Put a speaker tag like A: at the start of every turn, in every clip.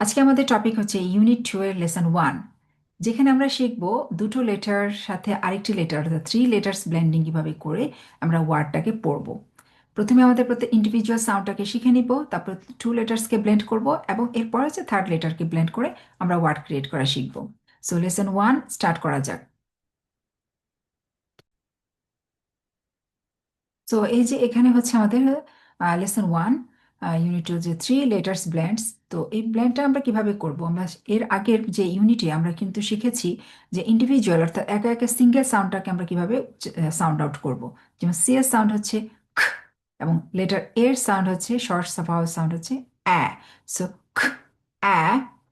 A: আজকে আমাদের টপিক হচ্ছে ইউনিট টু এর লেসন ওয়ান যেখানে আমরা শিখব দুটো লেটার সাথে আরেকটি লেটার অর্থাৎ থ্রি লেটার্স ব্লেন্ডিং কীভাবে করে আমরা ওয়ার্ডটাকে পড়ব। প্রথমে আমাদের প্রত্যেক ইন্ডিভিজুয়াল সাউন্ডটাকে শিখে নিব, তারপর টু লেটার্সকে ব্লেন্ড করব, এবং এরপর হচ্ছে থার্ড লেটারকে ব্লেন্ড করে আমরা ওয়ার্ড ক্রিয়েট করা শিখব। সো লেসন ওয়ান স্টার্ট করা যাক। সো এই যে এখানে হচ্ছে আমাদের লেসন ওয়ান ইউনিট টু যে থ্রি লেটার্স ব্ল্যান্ডস তো এই ব্ল্যান্ডটা আমরা কীভাবে করব? আমরা এর আগের যে ইউনিটে আমরা কিন্তু শিখেছি যে ইন্ডিভিজুয়াল অর্থাৎ একা একা সিঙ্গেল সাউন্ডটাকে আমরা কীভাবে সাউন্ড আউট করব? যেমন সি এর সাউন্ড হচ্ছে খ এবং লেটার এর সাউন্ড হচ্ছে শর্ট সাফাও সাউন্ড হচ্ছে অ্যা। সো খ, অ্যা,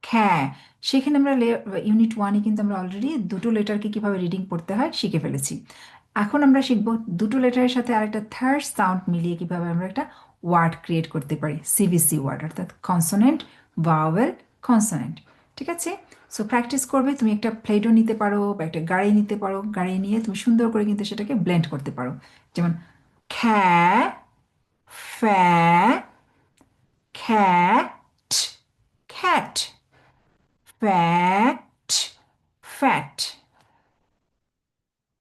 A: খ্যা। সেখানে আমরা ইউনিট ওয়ানে কিন্তু আমরা অলরেডি দুটো লেটারকে কীভাবে রিডিং পড়তে হয় শিখে ফেলেছি। এখন আমরা শিখব দুটো লেটারের সাথে আরেকটা থার্ড সাউন্ড মিলিয়ে কীভাবে আমরা একটা ওয়ার্ড ক্রিয়েট করতে পারি সিবিসি ওয়ার্ড অর্থাৎ কনসোনেন্ট ভাওয়েল কনসোনেন্ট ঠিক আছে? সো প্র্যাকটিস করবে, তুমি একটা প্লেডো নিতে পারো বা একটা গাড়ি নিতে পারো, গাড়ি নিয়ে তুমি সুন্দর করে কিন্তু সেটাকে ব্লেন্ড করতে পারো। যেমন, খ্যা, ফ্যা খ্যাট খ্যাট ফ্যাট ফ্যাট।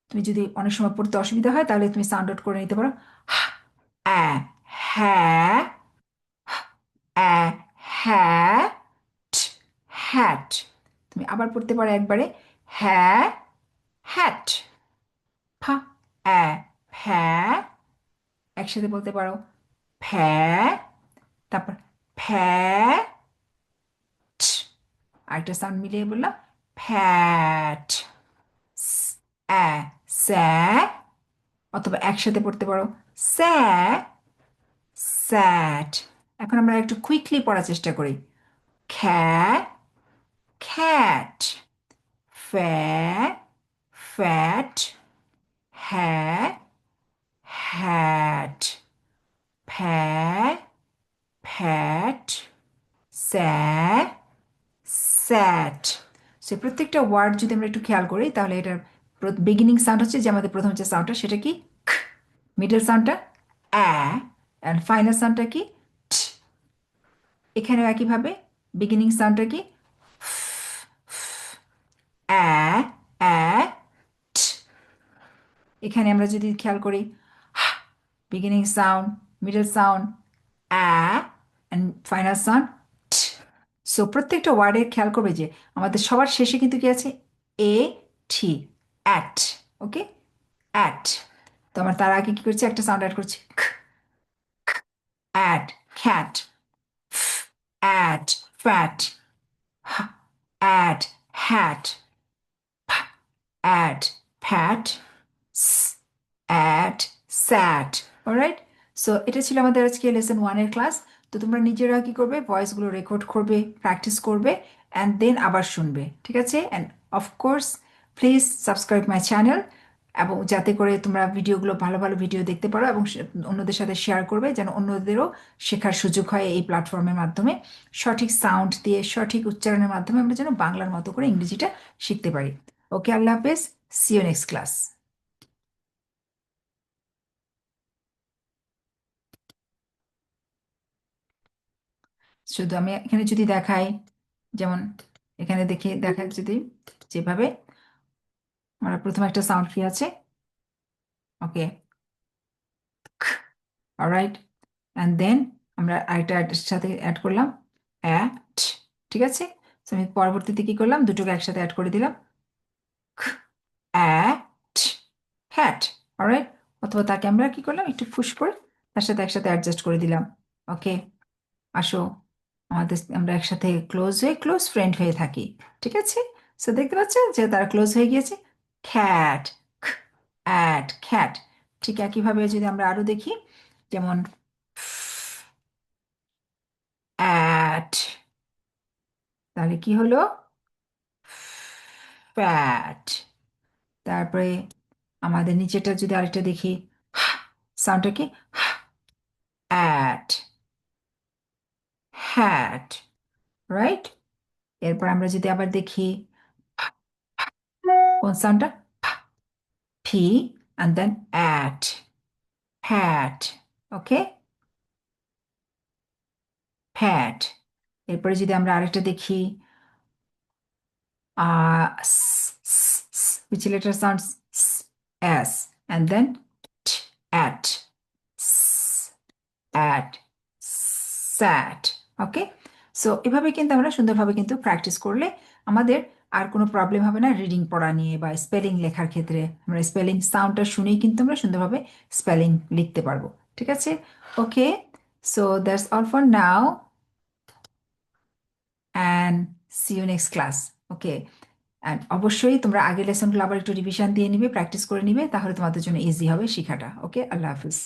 A: তুমি যদি অনেক সময় পড়তে অসুবিধা হয়, তাহলে তুমি সাউন্ড আউট করে নিতে পারো অ্যা হ্যাঁ হ্যাট হ্যাট। তুমি আবার পড়তে পারো একবারে। হ্যাঁ হ্যাট। ফা, অ্যা, ফ্যা, একসাথে বলতে পারো। ফ্যা, তারপর ফ্যা আরেকটা সাউন্ড মিলিয়ে বললাম। ফ্যাট অ্যা, স্যা, অথবা একসাথে পড়তে পারো। স্যা স্যাট। এখন আমরা একটু কুইকলি পড়ার চেষ্টা করি। খ্যা খ্যাট ফ্যা ফ্যাট হ্যা হ্যাট ফ্যা ফ্যাট স্যা স্যাট। সে প্রত্যেকটা ওয়ার্ড যদি আমরা একটু খেয়াল করি, তাহলে এটার বিগিনিং সাউন্ড হচ্ছে যে আমাদের প্রথম যে সাউন্ডটা সেটা কি? মিডল সাউন্ডটা অ্যা অ্যান্ড ফাইনাল সাউন্ডটা কি? এখানেও একইভাবে বিগিনিং সাউন্ডটা কি? এখানে আমরা যদি খেয়াল করি beginning sound middle sound uh and final sound so প্রত্যেকটা ওয়ার্ডে খেয়াল করবে যে আমাদের সবার শেষে কিন্তু কি আছে? এ টি অ্যাট ওকে অ্যাট তো আমার তার আগে কি করছে? একটা সাউন্ড অ্যাড করছি। At cat at fat at hat at fat at sat alright so এটা ছিল আমাদের আজকে লেসন ওয়ানের ক্লাস তো তোমরা নিজেরা কি করবে? ভয়েসগুলো রেকর্ড করবে প্র্যাকটিস করবে অ্যান্ড দেন আবার শুনবে। ঠিক আছে? And of course please subscribe my channel এবং যাতে করে তোমরা ভিডিওগুলো, ভালো ভালো ভিডিও দেখতে পারো এবং অন্যদের সাথে শেয়ার করবে যেন অন্যদেরও শেখার সুযোগ হয় এই প্ল্যাটফর্মের মাধ্যমে। সঠিক সাউন্ড দিয়ে, সঠিক উচ্চারণের মাধ্যমে আমরা যেন বাংলার মতো করে ইংরেজিটা শিখতে পারি। ওকে আল্লাহ হাফেজ। সিও নেক্সট ক্লাস শুধু আমি এখানে যদি দেখাই, যেমন এখানে দেখে দেখাই যদি যেভাবে আমরা প্রথমে একটা সাউন্ড কি আছে? ওকে অলরাইট অ্যান্ড দেন আমরা আরেকটা সাথে অ্যাড করলাম। অ্যাট ঠিক আছে? আমি পরবর্তীতে কি করলাম? দুটোকে একসাথে অ্যাড করে দিলাম। অ্যাট হ্যাট অলরাইট অথবা তাকে আমরা কি করলাম? একটু ফুস করে তার সাথে একসাথে অ্যাডজাস্ট করে দিলাম। ওকে আসো। আমাদের আমরা একসাথে ক্লোজ হয়ে ক্লোজ ফ্রেন্ড হয়ে থাকি। ঠিক আছে? সো দেখতে পাচ্ছেন যে তারা ক্লোজ হয়ে গিয়েছে খ্যাট অ্যাট, খ্যাট। ঠিক একইভাবে যদি আমরা আরও দেখি, যেমন অ্যাট, তাহলে কি হলো? ফ্যাট তারপরে আমাদের নিচেটা যদি আরেকটা দেখি, সাউন্ডটা কি? At hat right? এরপর আমরা যদি আবার দেখি কোন সাউন্ডটা P and then at pat okay pat এরপরে যদি আমরা আরেকটা দেখি uh, which letter sounds s, and then t, at, s, at, sat. Okay so এভাবে কিন্তু আমরা সুন্দরভাবে কিন্তু প্র্যাকটিস করলে আমাদের আর কোনো প্রবলেম হবে না রিডিং পড়া নিয়ে বা স্পেলিং লেখার ক্ষেত্রে। আমরা স্পেলিং সাউন্ডটা শুনেই কিন্তু আমরা সুন্দরভাবে স্পেলিং লিখতে পারব, ঠিক আছে? Okay so that's all for now and see you next class okay and অবশ্যই তোমরা আগের লেসনগুলো আবার একটু রিভিশন দিয়ে নিবে প্র্যাকটিস করে নিবে, তাহলে তোমাদের জন্য ইজি হবে শেখাটা ওকে আল্লাহ হাফিজ।